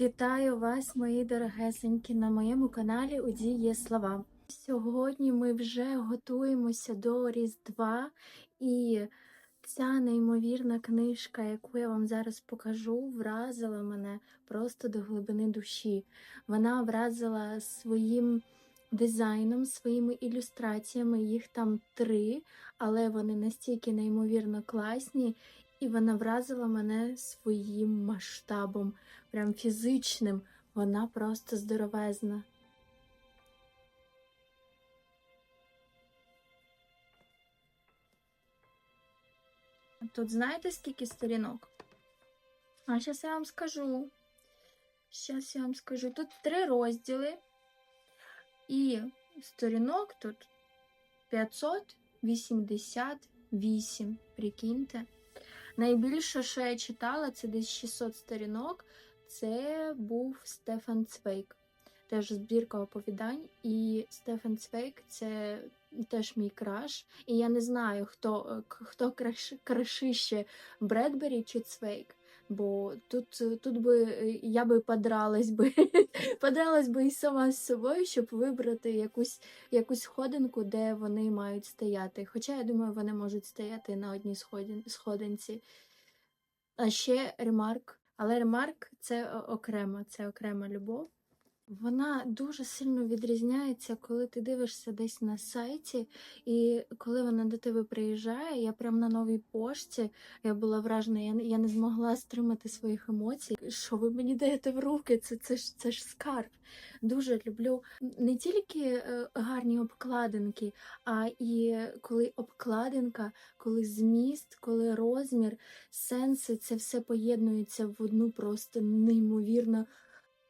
Вітаю вас, мої дорогесенькі, на моєму каналі у є слова. Сьогодні ми вже готуємося до Різдва, і ця неймовірна книжка, яку я вам зараз покажу, вразила мене просто до глибини душі. Вона вразила своїм дизайном, своїми ілюстраціями. Їх там три, але вони настільки неймовірно класні, і вона вразила мене своїм масштабом прям фізичним, вона просто здоровезна. Тут знаєте, скільки сторінок? А зараз я вам скажу. Зараз я вам скажу. Тут три розділи, і сторінок тут 588. Прикиньте. Найбільше, що я читала, це десь 600 сторінок. Це був Стефан Цвейк, теж збірка оповідань. І Стефан Цвейк це теж мій краш. І я не знаю, хто хто краш, крашище Бредбері чи Цвейк. Бо тут тут би я би подралась би подралась би і сама з собою, щоб вибрати якусь якусь сходинку, де вони мають стояти. Хоча я думаю, вони можуть стояти на одній сходинці. А ще ремарк. Але ремарк це окремо, це окрема любов. Вона дуже сильно відрізняється, коли ти дивишся десь на сайті, і коли вона до тебе приїжджає, я прям на новій пошті я була вражена, я, я не змогла стримати своїх емоцій. Що ви мені даєте в руки? Це це, ж це ж скарб. Дуже люблю не тільки е, гарні обкладинки, а і коли обкладинка, коли зміст, коли розмір, сенси, це все поєднується в одну просто неймовірно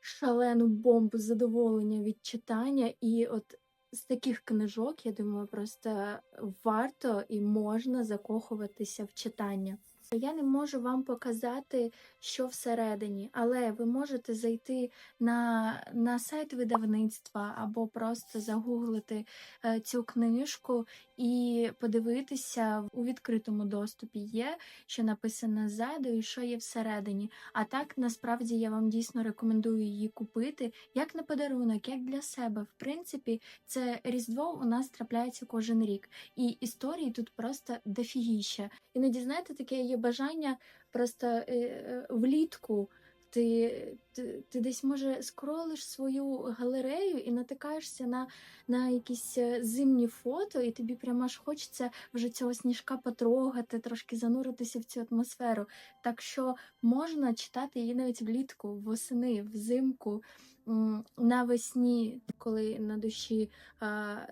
шалену бомбу задоволення від читання. І от з таких книжок, я думаю, просто варто і можна закохуватися в читання. Я не можу вам показати, що всередині, але ви можете зайти на на сайт видавництва або просто загуглити е, цю книжку і подивитися у відкритому доступі є, що написано ззаду і що є всередині. А так насправді я вам дійсно рекомендую її купити як на подарунок, як для себе. В принципі, це різдво у нас трапляється кожен рік, і історії тут просто дофігіща. Іноді знаєте, таке є бажання просто е, е, влітку. Ти, ти ти, десь, може, скролиш свою галерею і натикаєшся на на якісь е, зимні фото, і тобі прямо аж хочеться вже цього сніжка потрогати, трошки зануритися в цю атмосферу. Так що можна читати її навіть влітку, восени, взимку, навесні, коли на душі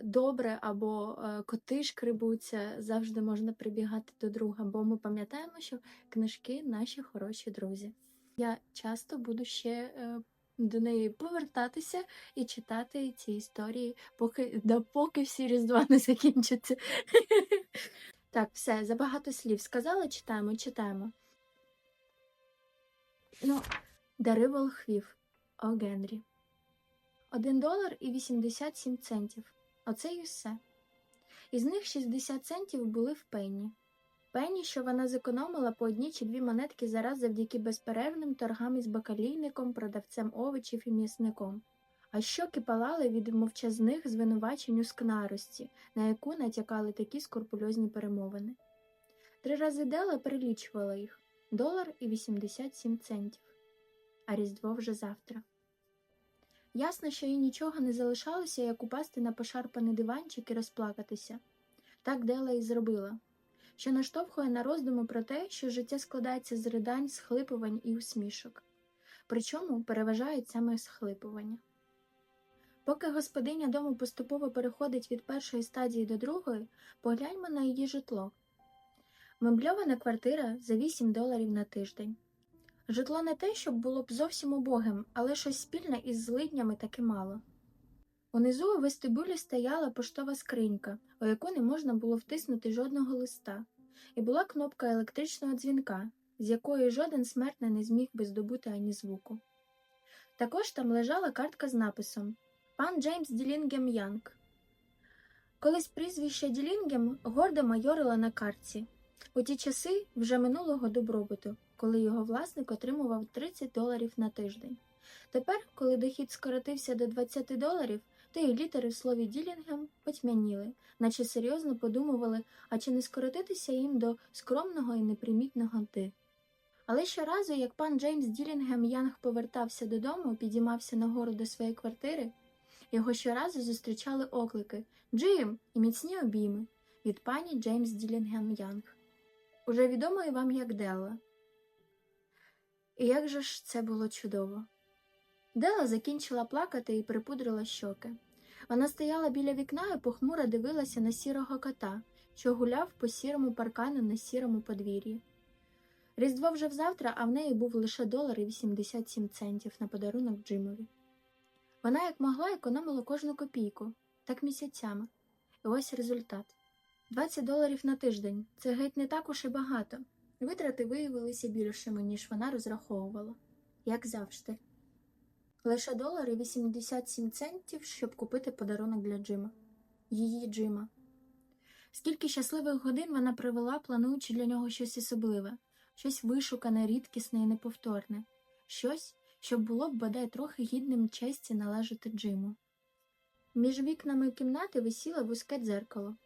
добре, або а, коти шкрибуться, завжди можна прибігати до друга, бо ми пам'ятаємо, що книжки наші хороші друзі. Я часто буду ще е, до неї повертатися і читати ці історії, поки допоки всі різдва не закінчаться. Так, все, забагато слів сказала, читаємо, читаємо. Ну, Дари волхвів О Генрі. Один долар і 87 центів. Оце і все. Із них 60 центів були в пенні. Пені, що вона зекономила по одній чи дві монетки зараз завдяки безперервним торгам із бакалійником, продавцем овочів і м'ясником. А щоки палали від мовчазних звинувачень у скнарості, на яку натякали такі скорпульозні перемовини. Три рази Дела перелічувала їх долар і 87 центів. А Різдво вже завтра. Ясно, що їй нічого не залишалося, як упасти на пошарпаний диванчик і розплакатися. Так Дела і зробила що наштовхує на роздуму про те, що життя складається з ридань, схлипувань і усмішок, причому переважають саме схлипування. Поки господиня дому поступово переходить від першої стадії до другої, погляньмо на її житло. Мебльована квартира за 8 доларів на тиждень. Житло не те, щоб було б зовсім убогим, але щось спільне із злиднями таки мало. Унизу у вестибюлі стояла поштова скринька, у яку не можна було втиснути жодного листа, і була кнопка електричного дзвінка, з якої жоден смертний не зміг би здобути ані звуку. Також там лежала картка з написом Пан Джеймс Ділінгем Янг. Колись прізвище Ділінгем гордо майорило на картці. У ті часи вже минулого добробуту, коли його власник отримував 30 доларів на тиждень. Тепер, коли дохід скоротився до 20 доларів, то і літери в слові Ділінгем потьмяніли, наче серйозно подумували, а чи не скоротитися їм до скромного і непримітного «ти». Але щоразу, як пан Джеймс Ділінгем Янг повертався додому, підіймався нагору до своєї квартири, його щоразу зустрічали оклики Джим і міцні обійми від пані Джеймс Ділінгем Янг, уже відомої вам як Делла. І як же ж це було чудово! Дела закінчила плакати і припудрила щоки. Вона стояла біля вікна і похмуро дивилася на сірого кота, що гуляв по сірому паркану на сірому подвір'ї. Різдво вже взавтра, а в неї був лише долар і 87 центів на подарунок Джимові. Вона як могла економила кожну копійку, так місяцями. І ось результат. 20 доларів на тиждень це геть не так уж і багато. Витрати виявилися більшими, ніж вона розраховувала, як завжди. Лише долар і 87 центів, щоб купити подарунок для Джима. Її Джима. Скільки щасливих годин вона провела, плануючи для нього щось особливе, щось вишукане, рідкісне і неповторне, щось, що було б бодай трохи гідним честі належати Джиму. Між вікнами кімнати висіло вузьке дзеркало.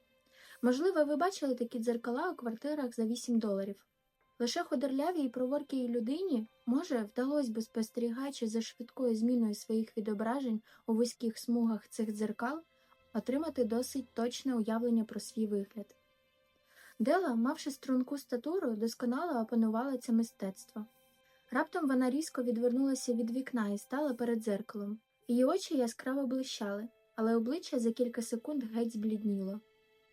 Можливо, ви бачили такі дзеркала у квартирах за 8 доларів. Лише худорлявій і проворкій людині, може, вдалося би спостерігаючи за швидкою зміною своїх відображень у вузьких смугах цих дзеркал, отримати досить точне уявлення про свій вигляд. Дела, мавши струнку статуру, досконало опанувала це мистецтво. Раптом вона різко відвернулася від вікна і стала перед дзеркалом. Її очі яскраво блищали, але обличчя за кілька секунд геть зблідніло.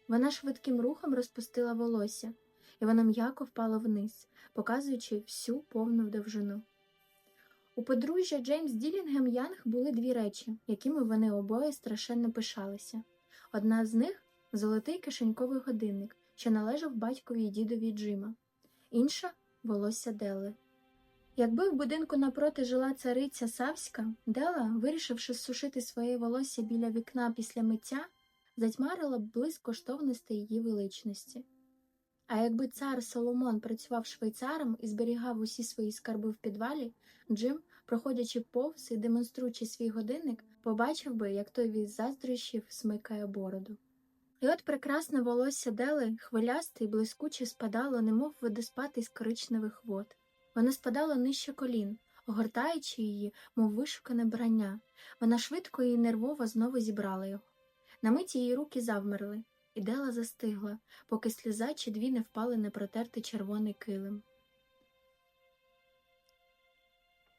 Вона швидким рухом розпустила волосся, і воно м'яко впало вниз, показуючи всю повну довжину. У подружжя Джеймс Ділінгем Янг були дві речі, якими вони обоє страшенно пишалися. Одна з них золотий кишеньковий годинник, що належав батькові і дідові Джима, інша волосся Делли. Якби в будинку напроти жила цариця Савська, Дела, вирішивши сушити своє волосся біля вікна після миття, затьмарила б блиск коштовностей її величності. А якби цар Соломон працював швейцаром і зберігав усі свої скарби в підвалі, Джим, проходячи повз і демонструючи свій годинник, побачив би, як той від заздрощів смикає бороду. І от прекрасне волосся Дели, хвилясте і блискуче спадало, немов водоспад із коричневих вод. Воно спадало нижче колін, огортаючи її, мов вишукане брання. Вона швидко і нервово знову зібрала його. На мить її руки завмерли, і Дела застигла, поки сльоза чи дві не впали на протертий червоний килим.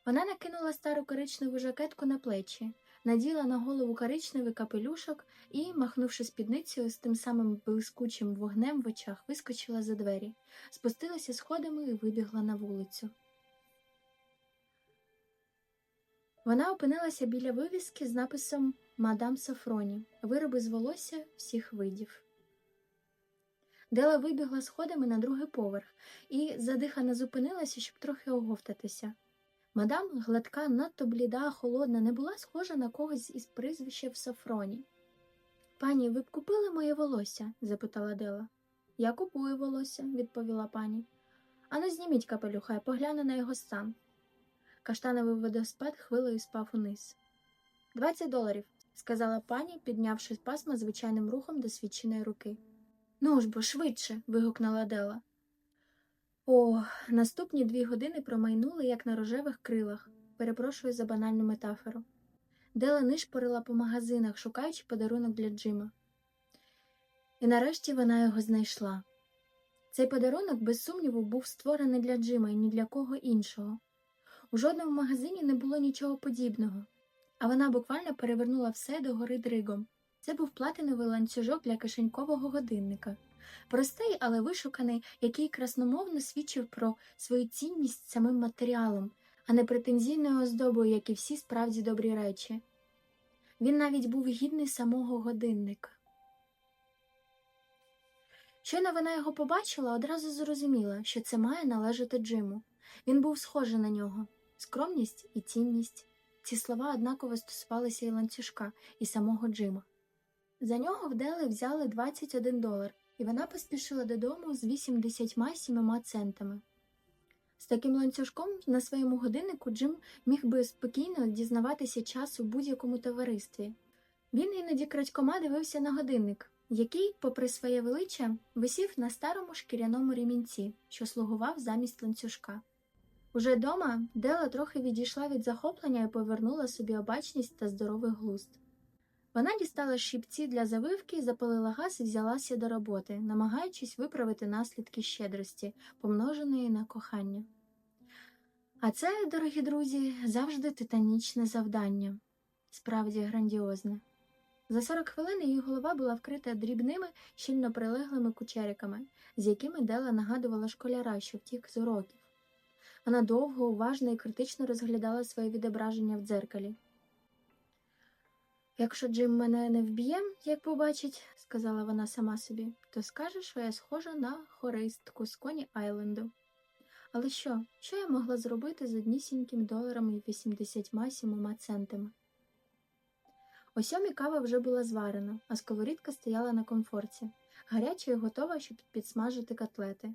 Вона накинула стару коричневу жакетку на плечі, наділа на голову коричневий капелюшок і, махнувши спідницею з тим самим блискучим вогнем в очах, вискочила за двері, спустилася сходами і вибігла на вулицю. Вона опинилася біля вивіски з написом Мадам Сафроні, вироби з волосся всіх видів. Дела вибігла сходами на другий поверх і задихано зупинилася, щоб трохи оговтатися. Мадам, гладка, надто бліда, холодна, не була схожа на когось із прізвища в Сафроні. Пані, ви б купили моє волосся? запитала Дела. Я купую волосся, відповіла пані. Ану, зніміть капелюха, я погляну на його стан. Каштановий водоспад хвилею спав униз. Двадцять доларів, сказала пані, піднявши пасма звичайним рухом до досвідченої руки. Ну ж бо швидше. вигукнула Дела. О, наступні дві години промайнули, як на рожевих крилах. Перепрошую за банальну метафору. Дела нишпорила по магазинах, шукаючи подарунок для Джима. І нарешті вона його знайшла. Цей подарунок, без сумніву, був створений для Джима і ні для кого іншого. У жодному магазині не було нічого подібного, а вона буквально перевернула все до гори дригом. Це був платиновий ланцюжок для кишенькового годинника. Простий, але вишуканий, який красномовно свідчив про свою цінність самим матеріалом, а не претензійною оздобою, як і всі справді добрі речі. Він навіть був гідний самого годинника. Щойно вона його побачила, одразу зрозуміла, що це має належати Джиму. Він був схожий на нього скромність і цінність. Ці слова однаково стосувалися і ланцюжка, і самого Джима. За нього в Дели взяли 21 долар, і вона поспішила додому з 87 центами. З таким ланцюжком на своєму годиннику Джим міг би спокійно дізнаватися час у будь-якому товаристві. Він іноді крадькома дивився на годинник, який, попри своє величчя, висів на старому шкіряному ремінці, що слугував замість ланцюжка. Уже дома Дела трохи відійшла від захоплення і повернула собі обачність та здоровий глузд. Вона дістала щипці для завивки, запалила газ і взялася до роботи, намагаючись виправити наслідки щедрості, помноженої на кохання. А це, дорогі друзі, завжди титанічне завдання, справді грандіозне. За 40 хвилин її голова була вкрита дрібними, щільно прилеглими кучериками, з якими Дела нагадувала школяра, що втік з уроків. Вона довго, уважно і критично розглядала своє відображення в дзеркалі. Якщо Джим мене не вб'є, як побачить, сказала вона сама собі, то скаже, що я схожа на хористку з Коні Айленду. Але що, що я могла зробити з однісіньким доларом і 87 центами? О сьомій кава вже була зварена, а сковорідка стояла на комфорці, гаряча і готова, щоб підсмажити котлети.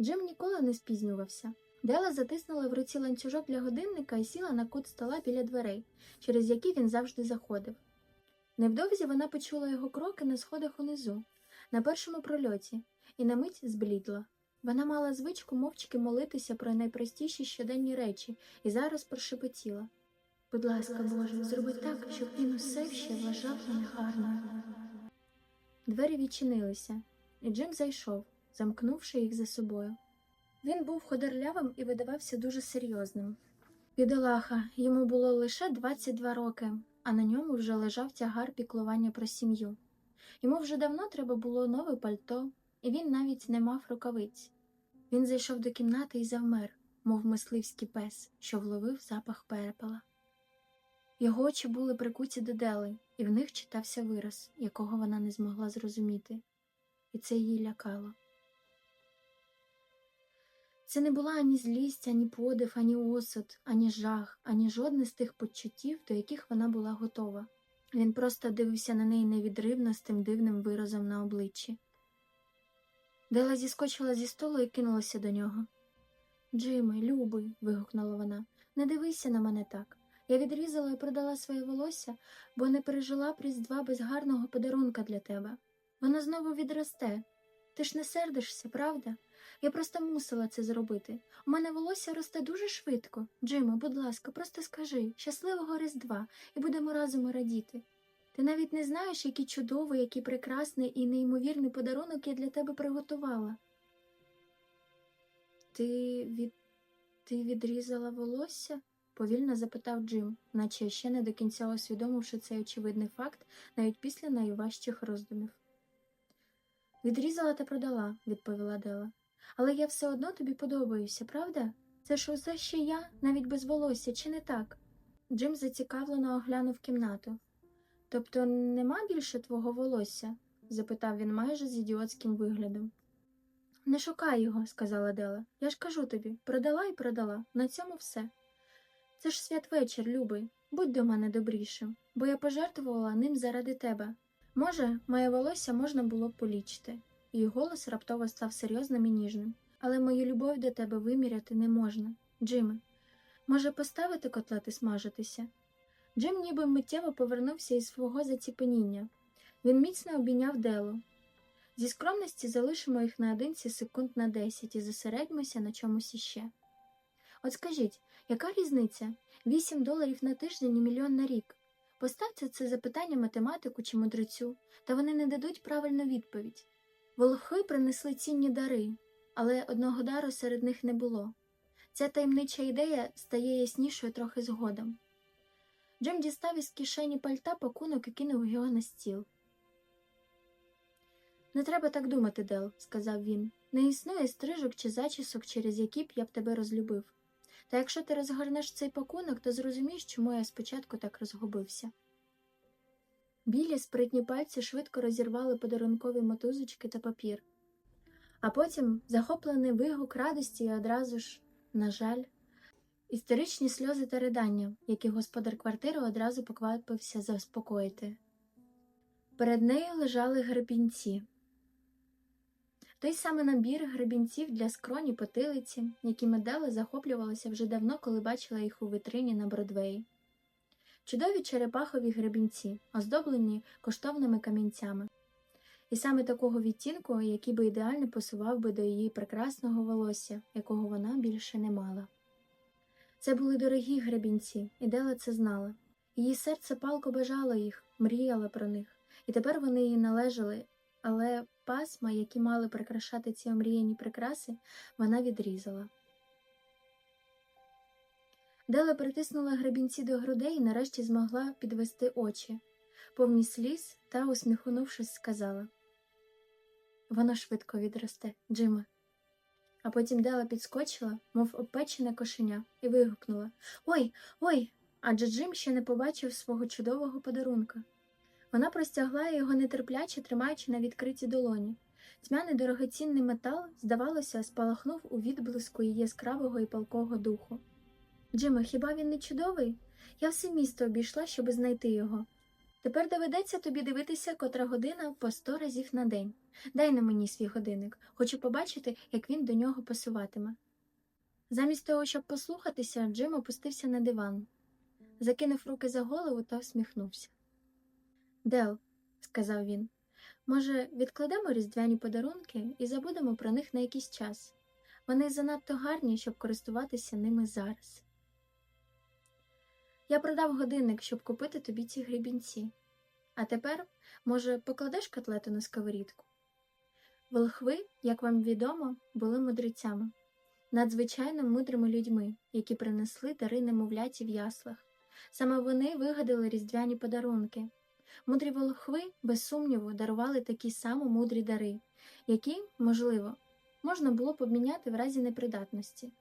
Джим ніколи не спізнювався. Дела затиснула в руці ланцюжок для годинника і сіла на кут стола біля дверей, через які він завжди заходив. Невдовзі вона почула його кроки на сходах унизу, на першому прольоті, і на мить зблідла. Вона мала звичку мовчки молитися про найпростіші щоденні речі і зараз прошепотіла. Будь ласка, Боже, зроби так, щоб він усе ще вважав мене гарною. Двері відчинилися, і Джим зайшов, замкнувши їх за собою. Він був ходарлявим і видавався дуже серйозним. Бідолаха, йому було лише 22 роки, а на ньому вже лежав тягар піклування про сім'ю. Йому вже давно треба було нове пальто, і він навіть не мав рукавиць. Він зайшов до кімнати і завмер, мов мисливський пес, що вловив запах перепела. Його очі були прикуті до Дели, і в них читався вираз, якого вона не змогла зрозуміти, і це її лякало. Це не була ані злість, ані подив, ані осуд, ані жах, ані жодне з тих почуттів, до яких вона була готова. Він просто дивився на неї невідривно з тим дивним виразом на обличчі. Дела зіскочила зі столу і кинулася до нього. Джиме, любий, вигукнула вона, не дивися на мене так. Я відрізала і продала своє волосся, бо не пережила б різдва без гарного подарунка для тебе. Воно знову відросте. Ти ж не сердишся, правда? Я просто мусила це зробити. У мене волосся росте дуже швидко. Джиме, будь ласка, просто скажи щасливого Різдва і будемо разом радіти. Ти навіть не знаєш, який чудовий, який прекрасний і неймовірний подарунок я для тебе приготувала. Ти від... Ти відрізала волосся? повільно запитав Джим, наче ще не до кінця усвідомивши цей очевидний факт навіть після найважчих роздумів. Відрізала та продала, відповіла Дела. Але я все одно тобі подобаюся, правда? Це ж усе ще я, навіть без волосся, чи не так? Джим зацікавлено оглянув кімнату. Тобто нема більше твого волосся? запитав він майже з ідіотським виглядом. Не шукай його, сказала Дела. Я ж кажу тобі, продала і продала. На цьому все. Це ж святвечір, любий. Будь до мене добрішим, бо я пожертвувала ним заради тебе. Може, моє волосся можна було б полічити. Її голос раптово став серйозним і ніжним. Але мою любов до тебе виміряти не можна. Джиме, може, поставити котлети смажитися? Джим ніби миттєво повернувся із свого заціпеніння. Він міцно обійняв Делу. Зі скромності залишимо їх наодинці секунд на десять і зосередьмося на чомусь іще. От скажіть, яка різниця? Вісім доларів на тиждень і мільйон на рік. Поставте це запитання математику чи мудрецю, та вони не дадуть правильну відповідь. Волохи принесли цінні дари, але одного дару серед них не було. Ця таємнича ідея стає яснішою трохи згодом. Джим дістав із кишені пальта пакунок і кинув його на стіл. Не треба так думати, Дел, сказав він. Не існує стрижок чи зачісок, через які б я б тебе розлюбив. Та якщо ти розгорнеш цей пакунок, то зрозумієш, чому я спочатку так розгубився. Білі спритні пальці швидко розірвали подарункові мотузочки та папір, а потім захоплений вигук радості і одразу ж, на жаль, істеричні сльози та ридання, які господар квартири одразу поквапився заспокоїти. Перед нею лежали гребінці. Той самий набір гребінців для скроні потилиці, якими Дела захоплювалася вже давно, коли бачила їх у витрині на Бродвеї. Чудові черепахові гребінці, оздоблені коштовними камінцями. І саме такого відтінку, який би ідеально пасував би до її прекрасного волосся, якого вона більше не мала. Це були дорогі гребінці, і Дела це знала. Її серце палко бажало їх, мріяла про них, і тепер вони їй належали, але пасма, які мали прикрашати ці омріяні прикраси, вона відрізала. Дела притиснула гребінці до грудей і нарешті змогла підвести очі, повні сліз та, усміхнувшись, сказала Воно швидко відросте, Джиме. А потім Дела підскочила, мов опечене кошеня, і вигукнула Ой, ой! Адже Джим ще не побачив свого чудового подарунка. Вона простягла його нетерпляче, тримаючи на відкритій долоні. Тьмяний дорогоцінний метал, здавалося, спалахнув у відблиску її яскравого і палкого духу. Джиме, хіба він не чудовий? Я все місто обійшла, щоби знайти його. Тепер доведеться тобі дивитися котра година по сто разів на день. Дай на мені свій годинник, хочу побачити, як він до нього пасуватиме. Замість того, щоб послухатися, Джим опустився на диван, закинув руки за голову та всміхнувся. Дел, сказав він, може, відкладемо різдвяні подарунки і забудемо про них на якийсь час. Вони занадто гарні, щоб користуватися ними зараз. Я продав годинник, щоб купити тобі ці грібінці. А тепер, може, покладеш котлету на сковорідку? Волхви, як вам відомо, були мудрецями, надзвичайно мудрими людьми, які принесли дари немовляті в яслах. Саме вони вигадали різдвяні подарунки. Мудрі волхви, без сумніву, дарували такі само мудрі дари, які, можливо, можна було б обміняти в разі непридатності.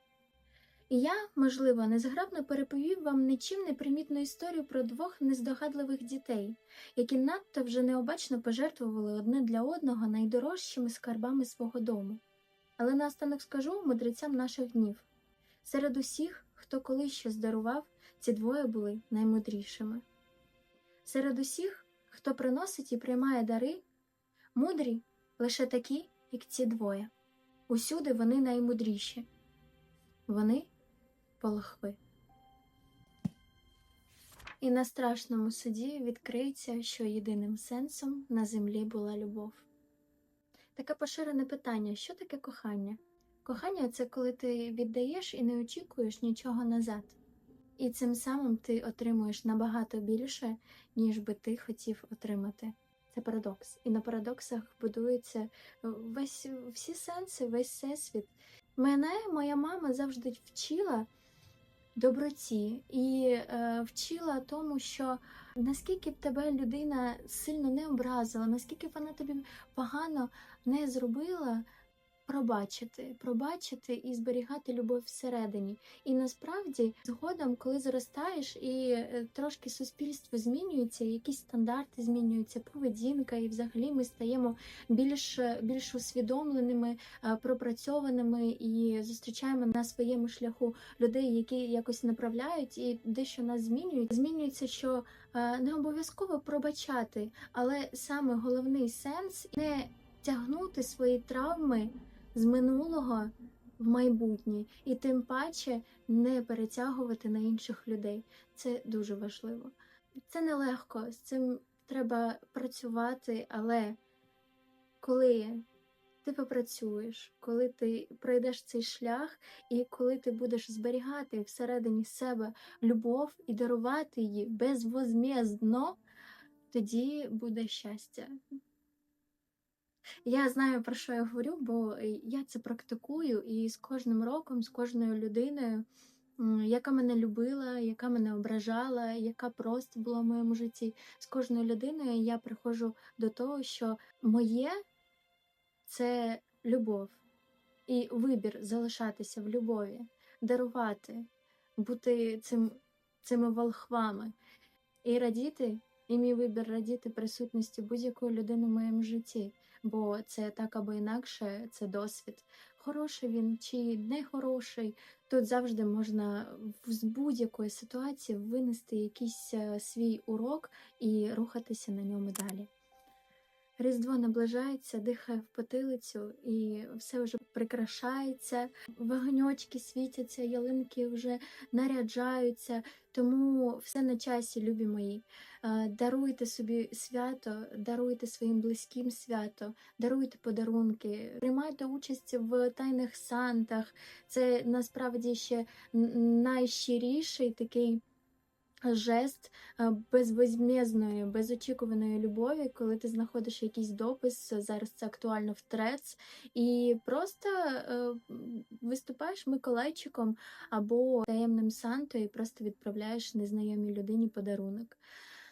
І я, можливо, незграбно переповів вам нічим не примітну історію про двох нездогадливих дітей, які надто вже необачно пожертвували одне для одного найдорожчими скарбами свого дому. Але наостанок скажу мудрецям наших днів серед усіх, хто колись щось дарував, ці двоє були наймудрішими. Серед усіх, хто приносить і приймає дари, мудрі лише такі, як ці двоє. Усюди вони наймудріші. Вони волхви. І на страшному суді відкриється, що єдиним сенсом на землі була любов. Таке поширене питання: що таке кохання? Кохання це коли ти віддаєш і не очікуєш нічого назад. І цим самим ти отримуєш набагато більше, ніж би ти хотів отримати. Це парадокс. І на парадоксах будується весь всі сенси, весь всесвіт. Мене моя мама завжди вчила доброті і е, вчила тому, що наскільки б тебе людина сильно не образила, наскільки б вона тобі погано не зробила. Пробачити, пробачити і зберігати любов всередині. І насправді, згодом, коли зростаєш і е, трошки суспільство змінюється, якісь стандарти змінюються, поведінка, і взагалі ми стаємо більш більш усвідомленими, е, пропрацьованими і зустрічаємо на своєму шляху людей, які якось направляють і дещо нас змінюють. Змінюється, що е, не обов'язково пробачати, але саме головний сенс не тягнути свої травми з минулого в майбутнє, і тим паче не перетягувати на інших людей. Це дуже важливо. Це нелегко, з цим треба працювати, але коли ти попрацюєш, коли ти пройдеш цей шлях, і коли ти будеш зберігати всередині себе любов і дарувати її безвозмездно, тоді буде щастя. Я знаю, про що я говорю, бо я це практикую, і з кожним роком, з кожною людиною, яка мене любила, яка мене ображала, яка просто була в моєму житті, з кожною людиною я приходжу до того, що моє це любов і вибір залишатися в любові, дарувати, бути цим, цими волхвами і радіти. І мій вибір радіти присутності будь-якої людини в моєму житті, бо це так або інакше, це досвід. Хороший він чи не хороший. Тут завжди можна з будь-якої ситуації винести якийсь свій урок і рухатися на ньому далі. Різдво наближається, дихає в потилицю, і все вже прикрашається, вогоньочки світяться, ялинки вже наряджаються. Тому все на часі, любі мої. Даруйте собі свято, даруйте своїм близьким свято, даруйте подарунки, приймайте участь в тайних сантах. Це насправді ще найщиріший такий жест е, безвозмездної, безочікуваної любові, коли ти знаходиш якийсь допис, зараз це актуально в трец, і просто е, виступаєш Миколайчиком або таємним Сантою і просто відправляєш незнайомій людині подарунок.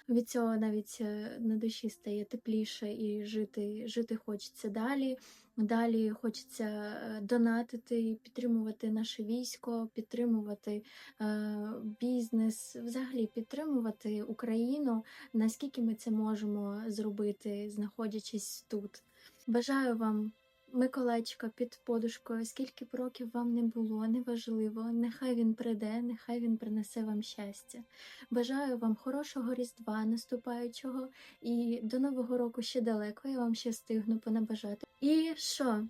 Від цього навіть е, на душі стає тепліше і жити, жити хочеться далі. Далі хочеться е, донатити, підтримувати наше військо, підтримувати е, бізнес, взагалі підтримувати Україну, наскільки ми це можемо зробити, знаходячись тут. Бажаю вам Миколайчика під подушкою, скільки б років вам не було, неважливо. Нехай він прийде, нехай він принесе вам щастя. Бажаю вам хорошого різдва наступаючого і до Нового року ще далеко, я вам ще встигну понабажати. І що?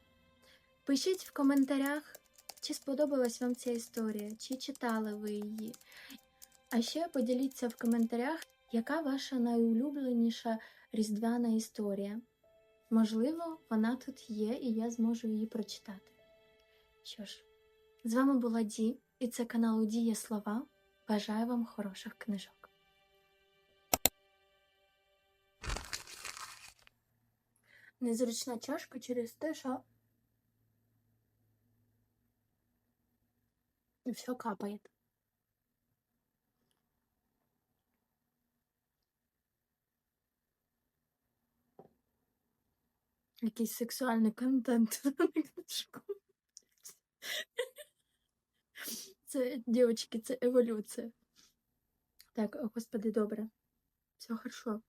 Пишіть в коментарях, чи сподобалась вам ця історія, чи читали ви її. А ще поділіться в коментарях, яка ваша найулюбленіша різдвяна історія. Можливо, вона тут є, і я зможу її прочитати. Що ж, з вами була Ді, і це канал Дія Слова. Бажаю вам хороших книжок. Незручна чашка через те, що все капає. Якийсь сексуальний контент. Це, дівчатки, це еволюція. Так, господи, добре. Все хорошо.